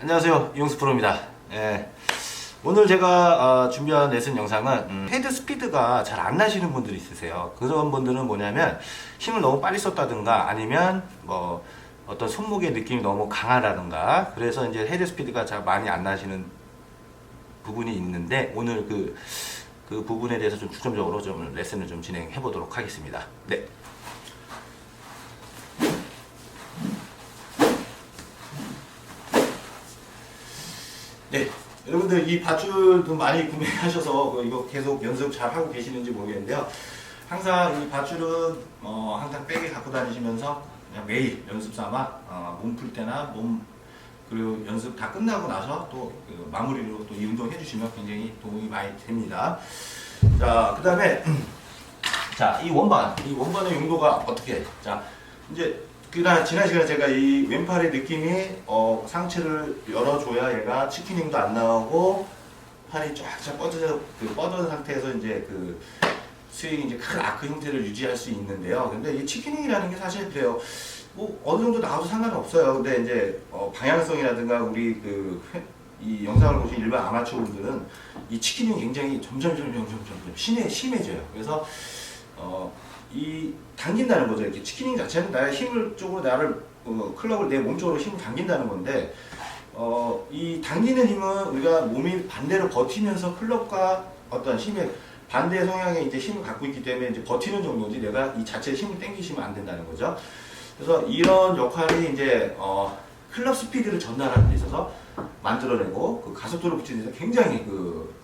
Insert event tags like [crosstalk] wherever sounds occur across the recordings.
안녕하세요. 이용수 프로입니다. 예. 오늘 제가 어, 준비한 레슨 영상은 음, 헤드 스피드가 잘 안 나시는 분들이 있으세요. 그런 분들은 뭐냐면 힘을 너무 빨리 썼다든가 아니면 뭐 어떤 손목의 느낌이 너무 강하다든가 그래서 이제 헤드 스피드가 잘 많이 안 나시는 부분이 있는데 오늘 그, 그 부분에 대해서 좀 중점적으로 좀 레슨을 좀 진행해 보도록 하겠습니다. 네. 네. 여러분들 이 밧줄도 많이 구매하셔서 그 이거 계속 연습 잘 하고 계시는지 모르겠는데요. 항상 이 밧줄은 어, 항상 백에 갖고 다니시면서 그냥 매일 연습 삼아 어, 몸풀 때나 몸 그리고 연습 다 끝나고 나서 또 그 마무리로 또 이 운동 해주시면 굉장히 도움이 많이 됩니다. 자, 그 다음에 자, 이 원반, 이 원반의 용도가 어떻게? 자, 이제 그나 지난 시간에 제가 이 왼팔의 느낌이 어, 상체를 열어줘야 얘가 치킨닝도 안 나오고 팔이 쫙쫙 뻗어져 그 뻗은 상태에서 이제 그 스윙 이제 큰 아크 형태를 유지할 수 있는데요. 근데 이 치킨닝이라는 게 사실 그래요. 뭐 어느 정도 나와도 상관은 없어요. 근데 이제 어, 방향성이라든가 우리 그 이 영상을 보신 일반 아마추어 분들은 이 치킨닝이 굉장히 점점 점점 점점 점점 심해 심해져요. 그래서 어, 이 당긴다는 거죠. 이렇게 치킨닝 자체는 나의 힘을 쪽으로 나를 어, 클럽을 내 몸 쪽으로 힘을 당긴다는 건데 어, 이 당기는 힘은 우리가 몸이 반대로 버티면서 클럽과 어떤 힘의 반대 성향의 이제 힘을 갖고 있기 때문에 이제 버티는 정도지 내가 이 자체의 힘을 당기시면 안 된다는 거죠. 그래서 이런 역할이 이제 어, 클럽 스피드를 전달하는 데 있어서 만들어내고 그 가속도를 붙이는 데 있어서 굉장히 그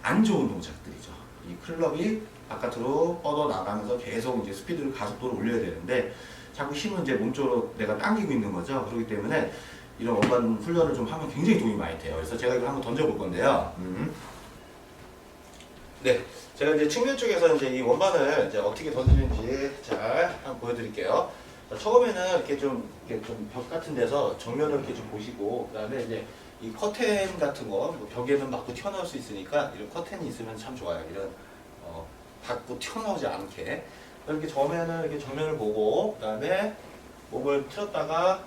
안 좋은 동작들이죠. 이 클럽이 바깥으로 뻗어 나가면서 계속 이제 스피드를 가속도를 올려야 되는데 자꾸 힘은 이제 몸쪽으로 내가 당기고 있는 거죠. 그렇기 때문에 이런 원반 훈련을 좀 하면 굉장히 도움이 많이 돼요. 그래서 제가 이걸 한번 던져볼 건데요. 음. 네, 제가 이제 측면 쪽에서 이제 이 원반을 이제 어떻게 던지는지 잘 한번 보여드릴게요. 자, 처음에는 이렇게 좀 이렇게 좀 벽 같은 데서 정면을 이렇게 좀 보시고 그다음에 이제 이 커튼 같은 거, 뭐 벽에는 막고 튀어나올 수 있으니까 이런 커튼이 있으면 참 좋아요. 이런 어, 닫고 튀어나오지 않게. 이렇게 처음에는 이렇게 정면을 보고 그다음에 몸을 틀었다가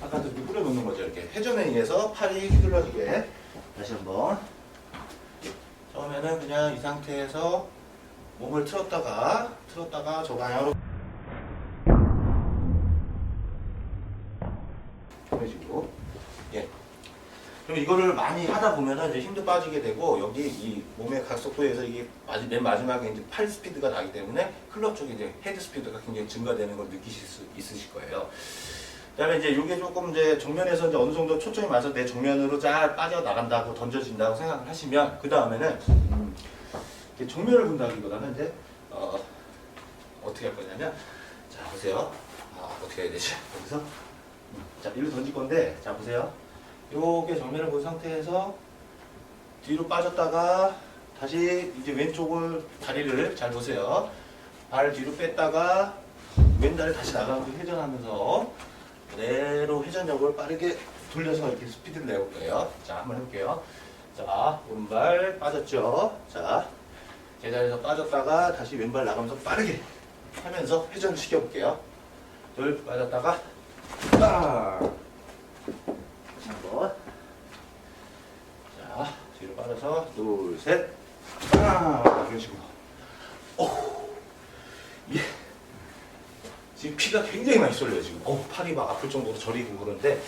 바깥으로 이렇게 뿌려 놓는 거죠. 이렇게. 회전에 의해서 팔이 휘둘러지게. 다시 한번. 처음에는 그냥 이 상태에서 몸을 틀었다가 틀었다가 저 방향으로 해주고 예. 그럼 이거를 많이 하다 보면은 이제 힘도 빠지게 되고 여기 이 몸의 각속도에서 이게 마지- 맨 마지막에 이제 팔 스피드가 나기 때문에 클럽 쪽에 이제 헤드 스피드가 굉장히 증가되는 걸 느끼실 수 있으실 거예요. 그다음에 이제 이게 조금 이제 정면에서 이제 어느 정도 초점이 맞아서 내 정면으로 잘 빠져 나간다고 던져진다고 생각을 하시면 그 다음에는 음, 이렇게 정면을 본다기보다는 이제 어, 어떻게 할 거냐면 자 보세요. 아, 어떻게 해야 되지? 여기서 음, 자 이로 던질 건데 자 보세요. 요게 정면을 본 상태에서 뒤로 빠졌다가 다시 이제 왼쪽을 다리를 잘 보세요. 발을 뒤로 뺐다가 왼다리 다시 나가고 회전하면서 그대로 회전력을 빠르게 돌려서 이렇게 스피드를 내볼 거예요. 자, 한번 해볼게요. 자, 오른발 빠졌죠. 자, 제자리에서 빠졌다가 다시 왼발 나가면서 빠르게 하면서 회전 시켜볼게요. 둘 빠졌다가 딱 자 뒤로 빠져서 둘 셋. 아, 이런 식으로. 오, 예. 지금 피가 굉장히 많이 쏠려요 지금. 어, 팔이 막 아플 정도로 저리고 그런데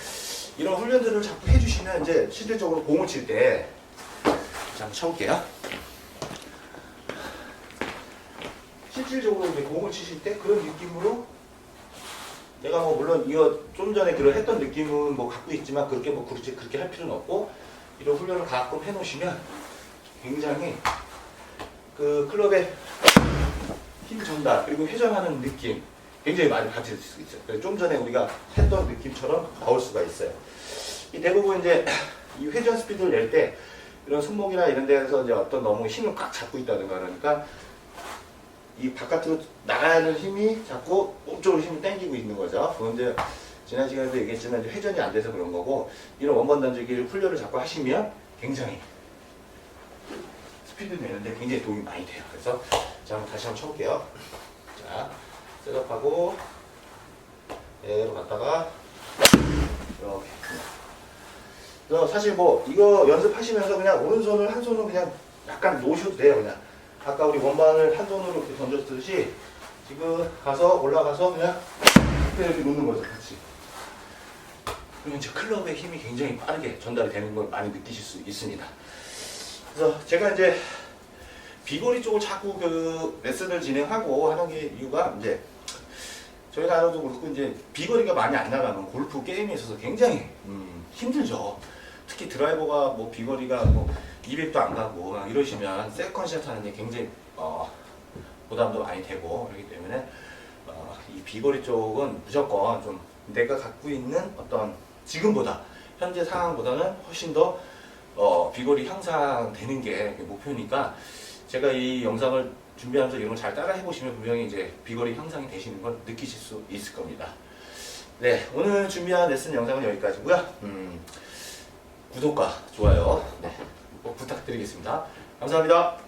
이런 훈련들을 자꾸 해주시면 이제 실질적으로 공을 칠 때 자, 한번 쳐볼게요. 실질적으로 이제 공을 치실 때 그런 느낌으로 내가 뭐 물론 이거 좀 전에 그런 했던 느낌은 뭐 갖고 있지만 그렇게 뭐 그렇게 그렇게 할 필요는 없고 이런 훈련을 가끔 해놓으시면 굉장히 그 클럽의 힘 전달 그리고 회전하는 느낌 굉장히 많이 받칠 수 있어요. 좀 전에 우리가 했던 느낌처럼 나올 수가 있어요. 이 대부분 이제 [clears throat] 이 회전 스피드를 낼 때 이런 손목이나 이런 데에서 이제 어떤 너무 힘을 꽉 잡고 있다든가 그러니까 이 바깥으로 나가는 힘이 자꾸 몸쪽으로 힘을 당기고 있는 거죠. 그건 이제 지난 시간에도 얘기했지만 이제 회전이 안 돼서 그런 거고 이런 원반 던지기를 훈련을 자꾸 하시면 굉장히 스피드 내는데 굉장히 도움이 많이 돼요. 그래서 자 다시 한번 쳐볼게요. 자 셋업하고 얘로 갔다가 이렇게 그래서 사실 뭐 이거 연습하시면서 그냥 오른손을 한 손으로 그냥 약간 놓으셔도 돼요 그냥 아까 우리 원반을 한 손으로 이렇게 던졌듯이 지금 가서 올라가서 그냥 이렇게 놓는 거죠 같이 그러면 이제 클럽의 힘이 굉장히 빠르게 전달이 되는 걸 많이 느끼실 수 있습니다 그래서 제가 이제 비거리 쪽을 자꾸 그 레슨을 진행하고 하는 게 이유가 이제 저희 나라도 그렇고 이제 비거리가 많이 안 나가는 골프 게임에 있어서 굉장히 음, 힘들죠. 특히 드라이버가 뭐 비거리가 뭐 200도 안 가고 막 이러시면 세컨샷 하는 게 굉장히 어, 부담도 많이 되고 그렇기 때문에 어, 이 비거리 쪽은 무조건 좀 내가 갖고 있는 어떤 지금보다 현재 상황보다는 훨씬 더 어, 비거리 향상되는 게 목표니까 제가 이 영상을 준비하면서 이런 걸 잘 따라 해보시면 분명히 이제 비거리 향상이 되시는 걸 느끼실 수 있을 겁니다. 네, 오늘 준비한 레슨 영상은 여기까지고요. 음, 구독과 좋아요 네, 꼭 부탁드리겠습니다. 감사합니다.